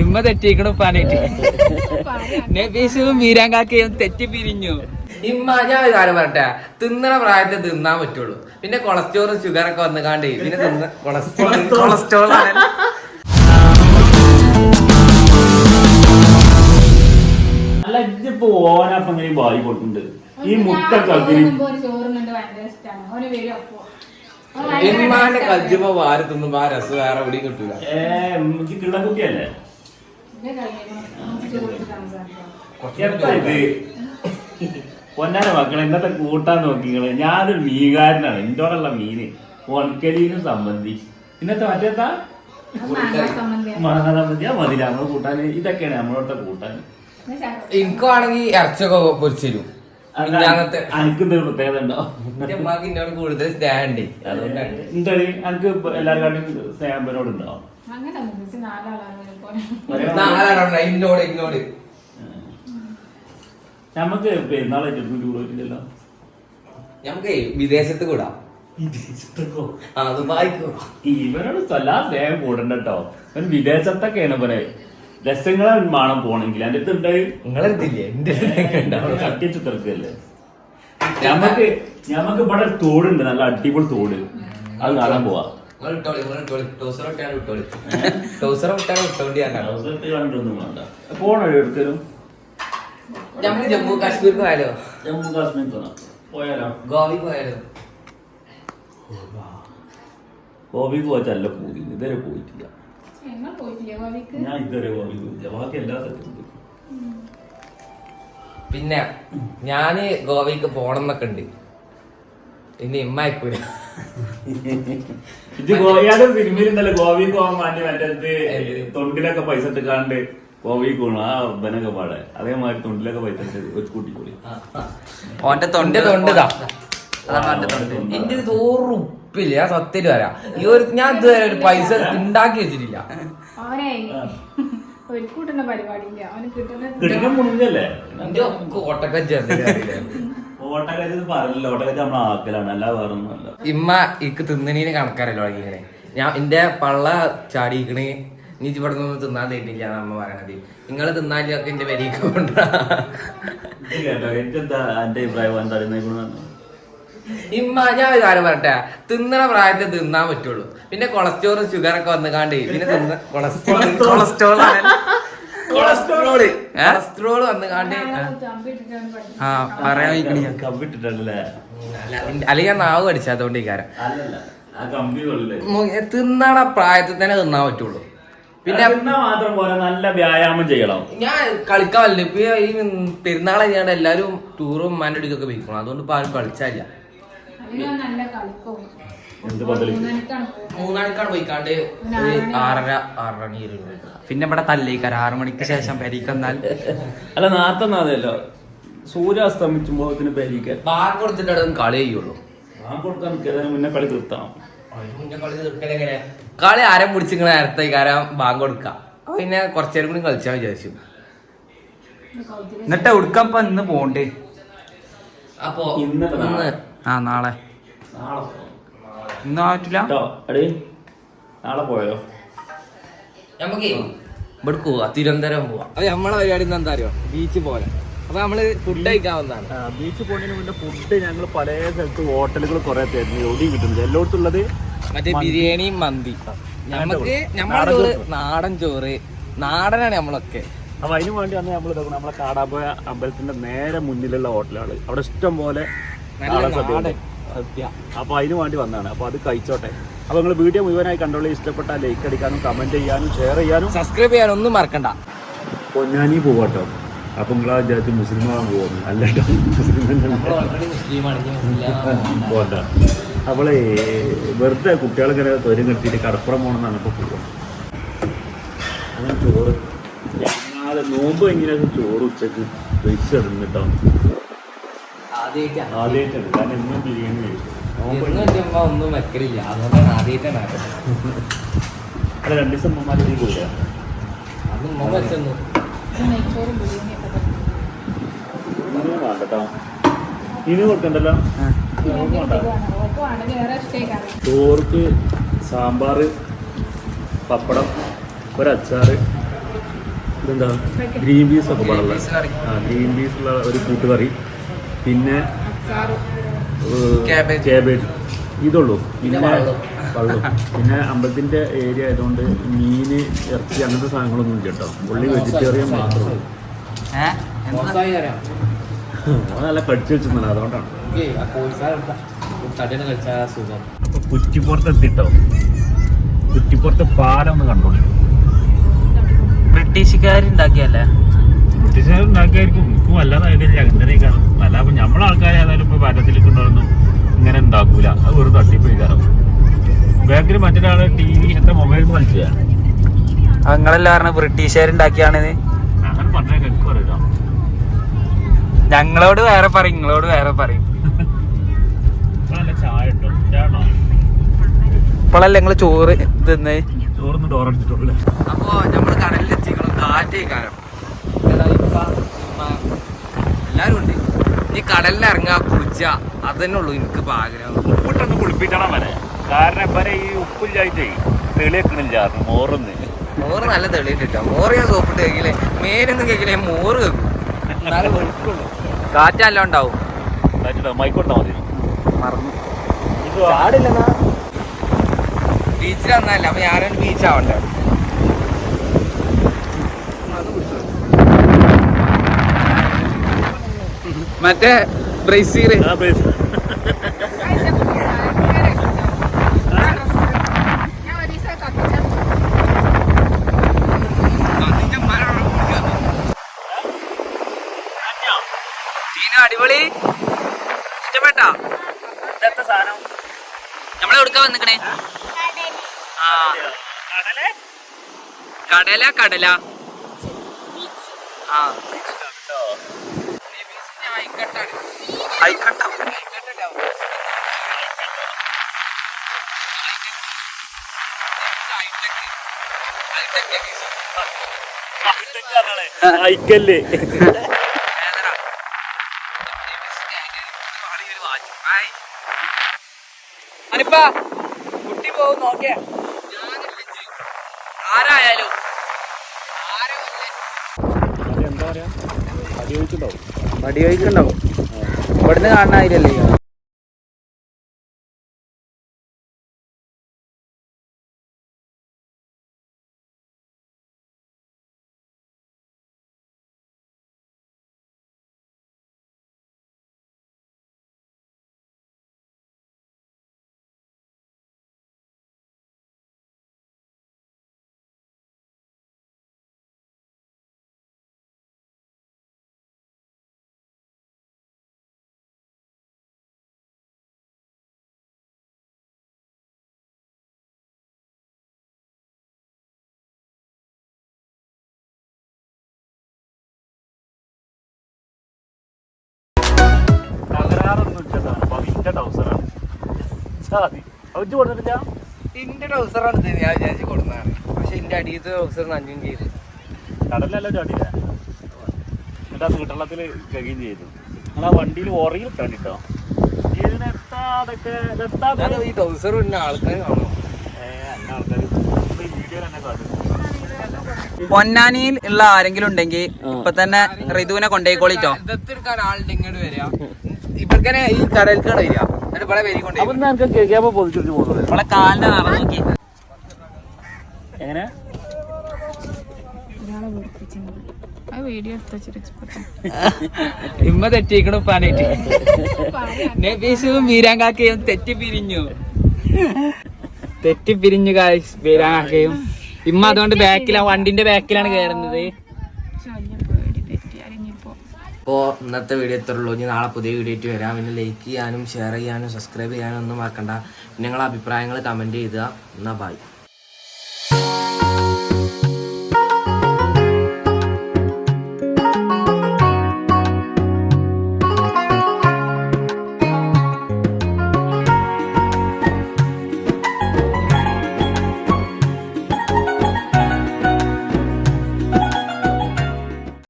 ഇമ്മ തെറ്റിക്കണു പാനായിട്ട് നബീസും മീരാങ്കാക്കയും തെറ്റി പിരിഞ്ഞു. ഇമ്മ ഞാൻ ഒരു കാര്യം പറട്ടെ തിന്നണ പ്രായത്തിൽ തിന്നാൻ പറ്റുള്ളൂ. പിന്നെ കൊളസ്ട്രോൾ ഷുഗർ ഒക്കെ വന്ന് കാണ്ടേ പിന്നെ തിന്ന കൊളസ്ട്രോൾ കൊളസ്ട്രോൾ ആണ്. അല്ല ഇതിപ്പോ ഓനപ്പം ഇങ്ങനെ വായി കൊടുക്കുന്നുണ്ട്. ഈ മുട്ട ചോറുന്നുണ്ട് ഭയങ്കര ഇഷ്ടമാണ് ഓന് വരും അപ്പോ ഇമ്മാന്റെ കജ്ജുമ്പോ വാരി തിന്നുമ്പോ ആ രസം വേറെ എവിടെയും കിട്ടൂല. ഏ എനിക്ക് കിള്ളക്കുട്ടിയല്ലേ എപ്പാ ഇത്? പൊന്നാന മക്കളെ ഇന്നത്തെ കൂട്ടാൻ നോക്കിങ്ങൾ ഞാനൊരു മീകാരനാണ് ഇന്നോടുള്ള മീന്. ഒണക്കലീനും സംബന്ധി. ഇന്നത്തെ മറ്റേത്താ മാങ്ങ സംബന്ധി. ആ മതി നമ്മൾ കൂട്ടാൻ ഇതൊക്കെയാണ് നമ്മളോടത്തെ കൂട്ടാൻ എനിക്കാണെങ്കിൽ ഇറച്ചൊക്കെ പൊരിച്ചു തരും. മിഞ്ഞാന്നത്തെ അനക്ക് പ്രത്യേകത ഉണ്ടോ? എന്റെ ഉമ്മാക്ക് എന്നോട് കൂടുതൽ സ്റ്റാൻഡ് അതുകൊണ്ടാണ്. എന്താ അനക്ക് എല്ലാവരും സ്നേഹമ്പനോട് ഉണ്ടോ? നാലാളാണ് ഇന്നോട് ഇന്നോട്. നമുക്ക് പെരുന്നാളായിട്ട് നമുക്ക് വിദേശത്ത് കൂടാ. ഇവനോട് സ്വല്ലാ സ്നേഹം കൂടണ്ടോ ഇവൻ വിദേശത്തൊക്കെയാണ് ഇവനെ. രസങ്ങളെ വിമാനം പോണെങ്കിൽ അതിന്റെ അടുത്ത് ഉണ്ടായി ചിത്രക്കല്ലേ കട്ടിച്ചു കിടക്കല്ലേ ഞമ്മക്ക് ഞമ്മക്ക് ഇവിടെ ഒരു തോടുണ്ട്. നല്ല അടിപൊളി തോട്. അത് കാണാൻ പോവാ. ടോസർ ഇട്ടാണ് വിട്ടോളി. ടോസർ ഇട്ടാണ് വിട്ടോണ്ടി അവസരത്തിൽ കണ്ടൊന്നും വേണ്ട. പോണോ എടുക്കലും നമുക്ക് ജമ്മു കാശ്മീർ പോയാലോ? ജമ്മു കാശ്മീർ പോണം? പോയാലോ? ഗോവി പോയാലോ? ഗോവി. പോച്ചല്ല പോയി. ഇതുവരെ പോയിട്ടില്ല. ഞങ്ങൾ പോയിട്ടില്ലേ ഗോവിക്ക് ഞാൻ ഇതുവരെ ഗോപിക്ക് പോയില്ല. ബാക്കി എല്ലാ സ്ഥലത്തും പോയി പിന്നെ ഞാൻ ഗോവയ്ക്ക് പോണം എന്നൊക്കെ ഉണ്ട്. ഇനി ഇമ്മ അയക്കൂല. ഇത് ഗോവയുടെ സിനിമയിൽ ഇന്നലെ പോവാൻ പോകാൻ വേണ്ടി മറ്റേ തൊണ്ടിലൊക്കെ പൈസ എടുക്കാണ്ട് ഗോവയിൽ പോകണം ആ ബനൊക്കെ പാടെ. അതേമാതിരി തൊണ്ടിലൊക്കെ പൈസ ഇട്ട് ഒരു കൂട്ടി ഓന്റെ തൊണ്ട തൊണ്ടതാ. എന്റെ തോറും. ഉപ്പില്ല. ഞാൻ സത്യം വരാം ഈ ഒരു ഞാൻ ഇതുവരെ ഒരു പൈസ ഉണ്ടാക്കി വെച്ചിട്ടില്ല. അവനെ ഒരു കൂട്ടുന്ന പരിപാടിയില്ല. അവന് കിട്ടുന്ന കിടക്കാൻ മുണിഞ്ഞല്ലേ എന്റെ ഒക്കെ ഓട്ടക്കജ്ജ ഓട്ടക്കാരി പറയല്ലോ ഓട്ടക്കാരി നമ്മളെ ആക്കലാണ്. അല്ല. വേറെ ഇമ്മ ഇക്ക് തിന്നണീന് കണക്കാരല്ലോ ഇങ്ങനെ ഞാൻ എന്റെ പള്ള ചാടിയിക്കണ്. നീ ഇവിടെ നിന്ന് തിന്നാൻ തരുന്നില്ല അമ്മ പറയണത്. നിങ്ങൾ തിന്നാലൊക്കെ എന്റെ വരിക്ക് കൊണ്ടാ ഇത് കേട്ടോ. എനിക്കെന്താ എന്റെ അഭിപ്രായം? എന്താ ഇമ്മ ഞാൻ ഒരു കാര്യം പറട്ടെ തിന്നണ പ്രായത്തെ തിന്നാൻ പറ്റുള്ളൂ. പിന്നെ കൊളസ്ട്രോളും ഷുഗർ ഒക്കെ വന്ന് കാണ്ടേ പിന്നെ തിന്ന കൊളസ്ട്രോൾ കൊളസ്ട്രോൾ കൊളസ്ട്രോൾ കൊളസ്ട്രോൾ വന്ന് കാണ്ട് ചമ്പിട്ടിട്ടാണ് പഠിക്കുന്നത് ആ. പറയാൻ കമ്പിട്ടിട്ടല്ലേ അല്ലെങ്കിൽ ഞാൻ നാവ് കടിച്ച അതുകൊണ്ട് ഈ കാര്യം. അല്ലല്ല ആ കമ്പി കൊള്ളില്ലേ? മു- തിന്നണ പ്രായത്തിൽ തന്നെ തിന്നാൻ പറ്റുള്ളൂ. പിന്നെ മാത്രം പോലെ നല്ല വ്യായാമം ചെയ്യണം. ഞാൻ കളിക്കാൻ വല്ല ഇപ്പൊ ഈ പെരുന്നാളെ ഞാൻ എല്ലാരും ടൂറും മാനടിക്കൊക്കെ പോയിക്കണം. അതുകൊണ്ട് ഇപ്പൊ ആരും കളിച്ചാലില്ല നല്ല കളിക്കും. എന്ത് ബദൽ? മൂന്നാണിക്കാണ് പോകുന്നത് മൂന്നാണിക്കാണ് പോയിക്കാണ്ട് ഒരു ആറര ആറര മണി പിന്നെ ഇവിടെ തല്ലേക്കാർ ആറു മണിക്ക് ശേഷം പെരീക്കെന്നാൽ അല്ല നേരത്തെ അസ്തമിച്ചുമ്പോ സൂര്യാസ്തമിച്ചുമ്പോഴത്തിന് പെരിക്കാൻ ബാങ്ക് കൊടുത്തിട്ട് അവിടെ നിന്ന് കളി ചെയ്യുള്ളൂ കൊടുക്കാൻ മുന്നേ കളി ആരും മുന്നേ കളി തീർക്കൽ എങ്ങനെ? കളി ആരം പിടിച്ചിങ്ങനെ നേരത്തെ കാരം ബാങ്ക് കൊടുക്കാം? അപ്പൊ പിന്നെ കുറച്ചേരം കൂടി കളിച്ചാൽ വിചാരിച്ചു. എന്നിട്ട് ഉടുക്കാൻ ഇന്ന് പോണ്ടേ? അപ്പൊ ഇന്ന്. ആ നാളെ. ഇന്ന് ആയിട്ടില്ല നാളെ പോയോ? നമുക്ക്. ഇവിടെ പോവാ തിരുവനന്തപുരം പോവാ. അത് നമ്മളെ പരിപാടി എന്താ അറിയോ? ബീച്ച് പോലെ. അപ്പൊ നമ്മൾ ഫുഡ് കഴിക്കാൻ വന്നതാണ്. ബീച്ച് പോകുന്നതിന് മുന്നേ ഫുഡ് ഞങ്ങൾ പല സ്ഥലത്ത് ഹോട്ടലുകൾ കുറെ തരുന്നു. എവിടെയും കിട്ടുന്നില്ല. എല്ലായിടത്തുള്ളത് മറ്റേ ബിരിയാണി മന്തി. നമുക്ക് നമ്മളെ ചോറ്. നാടൻ ചോറ് നാടനാണ് നമ്മളൊക്കെ അപ്പൊ അതിനു വേണ്ടി വന്ന് നമ്മൾ നമ്മളെ കാടാമ്പോയ അമ്പലത്തിന്റെ നേരെ മുന്നിലുള്ള ഹോട്ടലാണ് അവിടെ ഇഷ്ടം പോലെ നാടൻ സദ്യ ഉണ്ട്. നാടൻ സദ്യ. അപ്പൊ അതിന് വേണ്ടി വന്നതാണ്. അപ്പൊ അത് കഴിച്ചോട്ടെ. അപ്പൊ നിങ്ങൾ വീഡിയോ മുഴുവനായി കണ്ടോളി. ഇഷ്ടപ്പെട്ട ലൈക്ക് അടിക്കാനും കമന്റ് ചെയ്യാനും ഷെയർ ചെയ്യാനും സബ്സ്ക്രൈബ് ചെയ്യാനും ഒന്നും മറക്കണ്ട. പൊന്നാനി പോവാട്ടോ. അപ്പൊ നിങ്ങളാ വിചാരിച്ചു മുസ്ലിമാണ് പോകുന്നത് അല്ലട്ടോ പോണ്ട. അവളെ വെറുതെ കുട്ടികളിങ്ങനെ തൊരം കെട്ടിയിട്ട് കടപ്പുറം പോകണമെന്നാണ് ഇപ്പൊ പോകുന്നത് അങ്ങനെ ചോറ്. നോമ്പ് എങ്ങനെയാണ് ചോറ് ഉച്ചയ്ക്ക് കേട്ടോ ആദ്യമായിട്ടുണ്ട് കാരണം എന്നും ബിരിയാണി ഒന്നും വെക്കലില്ല. അതുകൊണ്ടാണ് ആദ്യമായിട്ടാണ് അല്ല രണ്ട് ദിവസം ഉമ്മമാര് പോയില്ല? അത് ഉമ്മ. ഇനി കൊടുക്കണ്ടല്ലോ? ചോർക്ക് സാമ്പാർ പപ്പടം ഒരച്ചാറ്. ഇതെന്താ? ഗ്രീൻ പീസ് ഒക്കെ പാടുള്ള ആ ഗ്രീൻ പീസ് ഉള്ള ഒരു കൂട്ടുകറി. പിന്നെ ക്യാബേജ്. ഇതുള്ളൂ. പിന്നെ വള്ളം. പിന്നെ അമ്പലത്തിന്റെ ഏരിയ ആയതുകൊണ്ട് മീന് ഇറച്ചി അങ്ങനത്തെ സാധനങ്ങളൊന്നും ഇല്ല കേട്ടോ. പുള്ളി വെജിറ്റേറിയൻ മാത്രമേ ഉള്ളൂ. നല്ല കടിച്ചു വെച്ചിരുന്നത് അതുകൊണ്ടാണ്. കുറ്റിപ്പുറത്ത് എത്തിട്ടോ? കുറ്റിപ്പുറത്തെ പാലം ഒന്ന് കണ്ടോളൂ ബ്രിട്ടീഷുകാരുണ്ടാക്കിയല്ലേ ബ്രിട്ടീഷുകാർ ഉണ്ടാക്കിയായിരിക്കും ഇപ്പം വല്ലാതെ ഐഡിയ അങ്ങനെയൊക്കെയാണ് അല്ല അപ്പം നമ്മളെ ആൾക്കാരെ ഏതായാലും ഇപ്പോൾ ഭാരതത്തിലേക്കുണ്ടോന്നും ഇങ്ങനെ ഉണ്ടാക്കൂല. അത് വെറും തട്ടിപ്പോയി കാരണം ബാക്കിൽ മറ്റൊരാൾ ടി വി എത്ര മൊബൈൽ കളിച്ചാ നിങ്ങളെല്ലാം പറഞ്ഞ ബ്രിട്ടീഷുകാരുണ്ടാക്കിയാണിത് അങ്ങനെ പറഞ്ഞാൽ എനിക്ക് ഞങ്ങളോട് വേറെ പറയും നിങ്ങളോട് വേറെ പറയും. ഇപ്പോഴല്ലേ ഞങ്ങൾ ചോറ് തിന്നേ? ചോറ് ഡോറടിച്ചിട്ടുള്ളൂ അപ്പോ നമ്മൾ കടലിലെത്തിക്കണം കാറ്റേ കാലം എല്ലാരും ഉണ്ട് ഈ കടലിൽ ഇറങ്ങാ കുളിച്ച. അതന്നെ ഉള്ളൂ എനിക്ക് ഇപ്പൊ ആഗ്രഹം. ഉപ്പിട്ടൊന്ന് കുളിപ്പിക്കണം വരെ കാരണം ഇവരെ ഈ ഉപ്പില്ലായിട്ടേ തെളിയിക്കണില്ല മോറുന്ന്. മോറ് നല്ല തെളിയിട്ടോ മോറ് ഞാൻ സോപ്പിട്ട് കേക്കില്ലേ മേനൊന്നും കേക്കില്ലേ മോറ് കേൾക്കും എന്നാലും കാറ്റെല്ലാം ഉണ്ടാവും. മൈക്കോട്ടാ മതി. മറന്നു. ബീച്ചിൽ വന്നല്ല അപ്പൊ ഞാനൊരു ബീച്ച് മറ്റേ ബ്രസീൽ അടിപൊളി. ഇഷ്ടപ്പെട്ടാ? സാധനം? നമ്മളെ എടുക്കാൻ വന്നിക്കണേ? ആ. കടലേ? കടല കടല. ആ. ആയിക്കോട്ടെ അനിപ്പാ കുട്ടി പോകും നോക്കിയ. ആരായാലും. എന്താ പറയാ അടി ചോദിച്ചിട്ടുണ്ടാവും ഇവിടുന്ന് കാണാനില്ലല്ലേ തകരാറൊന്നും സാധി അവച്ച് കൊടുത്തിട്ടില്ല? ഇന്റെ ട്രൗസറാണ് ഇത് ഞാൻ വിചാരിച്ച് കൊടുക്കുന്നതാണ് പക്ഷെ എന്റെ അടിയത്തെ ട്രൗസർ നഞ്ഞും ചെയ്ത്. കടലല്ലോ ചാടിയില്ല എന്നിട്ട് ആ നീട്ടള്ളത്തിൽ കഴുകുകയും ചെയ്തു. നിങ്ങൾ ആ വണ്ടിയിൽ ഉറയിൽ കണ്ടിട്ടോ ഈ ട്രൗസർ പിന്നെ ആൾക്കാർ കാണും. ആൾക്കാർ ഈ വീഡിയോ തന്നെ കാണും. പൊന്നാനിയിൽ ഉള്ള ആരെങ്കിലും ഉണ്ടെങ്കിൽ ഇപ്പൊ തന്നെ റിതുവിനെ കൊണ്ടേക്കോളിട്ടോ ഇവർക്കനെ ഈ കടൽക്കട വരിക. ഇവിടെ അപ്പൊ പോകുന്നത്. കാലിന്റെ നിറം നോക്കി. എങ്ങനെ? ഇമ്മ തെറ്റിക്കണു പാനായിട്ട് നബീസും വീരാങ്കാക്കയും തെറ്റി പിരിഞ്ഞു തെറ്റി പിരിഞ്ഞു കായ്സ് വീരാങ്കാക്കയും ഇമ്മ അതുകൊണ്ട് ബാക്കിലാണ് വണ്ടിന്റെ ബാക്കിലാണ് കയറുന്നത് ശല്യം പേടി തെറ്റി അരിഞ്ഞിപ്പോ അപ്പോൾ ഇന്നത്തെ വീഡിയോ ഇത്രേ ഉള്ളൂ. ഇനി നാളെ പുതിയ വീഡിയോ ആയിട്ട് വരാം. പിന്നെ ലൈക്ക് ചെയ്യാനും ഷെയർ ചെയ്യാനും സബ്സ്ക്രൈബ് ചെയ്യാനും ഒന്നും മറക്കണ്ട. പിന്നെ നിങ്ങളെ അഭിപ്രായങ്ങൾ കമന്റ് ചെയ്യുക എന്നാൽ ബൈ